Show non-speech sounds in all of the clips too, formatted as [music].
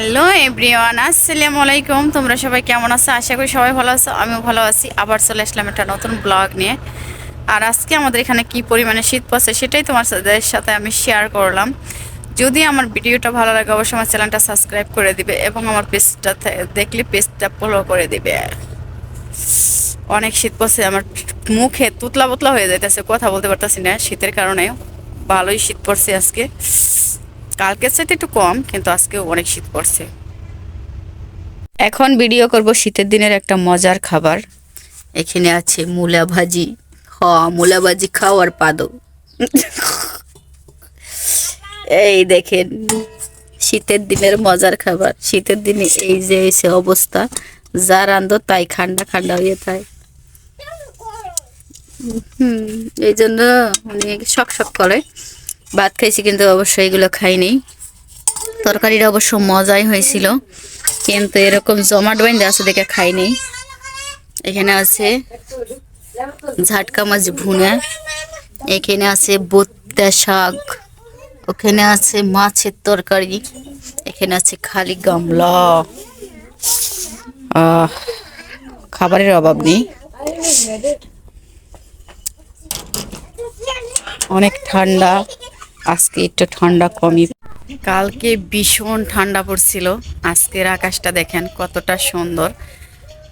Everyone, আসসালামু আলাইকুম। তোমরা সবাই কেমন আছো? আশা করি সবাই ভালো আছো, আমিও ভালো আছি। আবার চলে আসলাম একটা নতুন ব্লগ নিয়ে। আর আজকে আমাদের এখানে কি পরিমাণে শীত পড়ছে সেটাই তোমার সাথে- আমি শেয়ার করলাম। যদি আমার ভিডিওটা ভালো লাগে, অবশ্যই আমার চ্যানেলটা সাবস্ক্রাইব করে দিবে এবং আমার পেজটা দেখলে পেজটা ফলো করে দিবে। অনেক শীত পড়ছে, আমার মুখে তুতলা বুতলা হয়ে যাইতেছে, কথা বলতে পারতেছি না শীতের কারণে। ভালোই শীত পড়ছে আজকে। কালকের সাথে একটু কম, কিন্তু আজকে অনেক শীত পড়ছে। এখন ভিডিও করব শীতের দিনের একটা মজার খাবার। এখানে আছে মূলা ভাজি। হ মূলা ভাজি খাওয়ার পাদো। এই দেখেন, শীতের দিনের মজার খাবার। শীতের দিনে এই যে এসে অবস্থা, যা রান্ধো তাই ঠান্ডা ঠান্ডা হয়ে থাকে হুম, এই জন্য অনেক শখ শখ করে। ভাত খাইছি কিন্তু অবশ্যই এগুলো খাইনি। তরকারিটা অবশ্য মজাই হয়েছিল, কিন্তু এরকম জমাট বাইন্দে আছে দেখে খাইনি। এখানে আছে ঝাটকা মাছ ভুনা, এখানে আছে বত্তা শাক, ওখানে আছে মাছের তরকারি, এখানে আছে খালি গামলা। খাবারের অভাব নেই। অনেক ঠান্ডা। আজকে একটু ঠান্ডা কমই। কালকে ভীষণ ঠান্ডা পড়ছিল। আজকের আকাশটা দেখেন কতটা সুন্দর।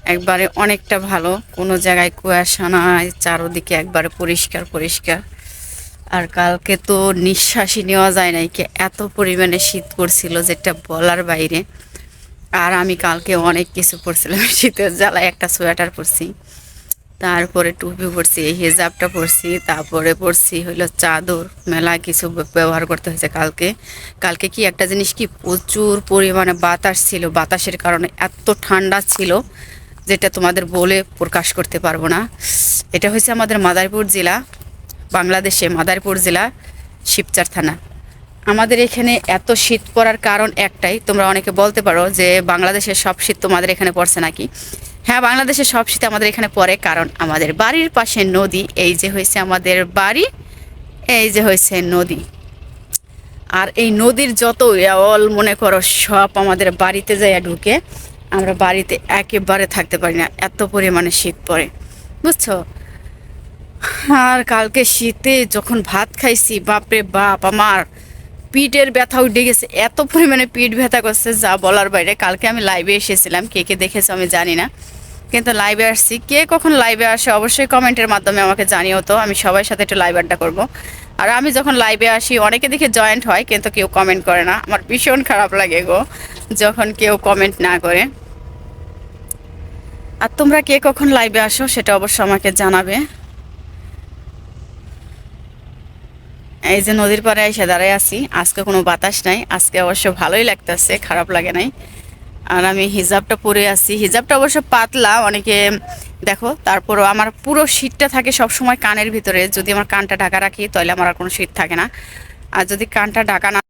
একবারে অনেকটা ভালো। কোনো জায়গায় কুয়াশা নাই, চারোদিকে একবারে পরিষ্কার পরিষ্কার। আর কালকে তো নিঃশ্বাসই নেওয়া যায় নাই, কি এত পরিমাণে শীত পড়ছিল যেটা বলার বাইরে। আর আমি কালকে অনেক কিছু পরছিলাম [laughs] শীতের জ্বালায় একটা সোয়েটার পরছি। তারপরে টুপি পরছি, এই হেজাবটা পরছি, তারপরে পরছি হইল চাদর, মেলা কিছু ব্যবহার করতে হয়েছে কালকে। কালকে কি একটা জিনিস কি প্রচুর পরিমাণে বাতাস ছিল, বাতাসের কারণে এত ঠান্ডা ছিল যেটা তোমাদের বলে প্রকাশ করতে পারব না। এটা হচ্ছে আমাদের মাদারীপুর জেলা, বাংলাদেশে মাদারীপুর জেলা, শিবচার থানা। আমাদের এখানে এত শীত পড়ার কারণ একটাই, তোমরা অনেকে বলতে পারো যে বাংলাদেশের সব শীত তোমাদের এখানে পড়ছে নাকি? হ্যাঁ বাংলাদেশে সব শীত আমাদের এখানে পড়ে, কারণ আমাদের বাড়ির পাশে নদী। এই যে হয়েছে আমাদের বাড়ি, এই যে হয়েছে নদী। আর এই নদীর যত অল মনে করো, সব আমাদের বাড়িতে যায় ঢুকে, আমরা বাড়িতে একেবারে থাকতে পারি না, এত পরিমাণে শীত পড়ে, বুঝছ? আর কালকে শীতে যখন ভাত খাইছি, বাপরে বাপ, আমার পিঠের ব্যথা উঠে গেছে, এত পরিমাণে পিঠ ব্যথা করছে, যা বলার বাইরে। কালকে আমি লাইভে এসেছিলাম, কে কে দেখেছে আমি জানি না। কিন্তু লাইভে আসছি। কে কখন লাইভে আসে অবশ্যই কমেন্টের মাধ্যমে আমাকে জানিও তো, আমি সবার সাথে একটু লাইভ আড্ডা করব। আর আমি যখন লাইভে আসি, অনেকে দেখে জয়েন্ট হয়, কিন্তু কেউ কমেন্ট করে না। আমার ভীষণ খারাপ লাগে গো, যখন কেউ কমেন্ট না করে। আর তোমরা কে কখন লাইভে আসো সেটা অবশ্যই আমাকে জানাবে। এই যে নদীর পাড়ে এসে দাঁড়ায় আছি, আজকে কোনো বাতাস নাই, আজকে অবশ্য ভালোই লাগতেছে, খারাপ লাগে নাই। আর আমি হিজাবটা পরে আছি। হিজাবটা অবশ্য পাতলা, অনেকে দেখো, তারপরও আমার পুরো শীতটা থাকে সব সময় কানের ভিতরে। যদি আমার কানটা ঢাকা রাখি, তাহলে আমার আর কোনো শীত থাকে না। আর যদি কানটা ঢাকা না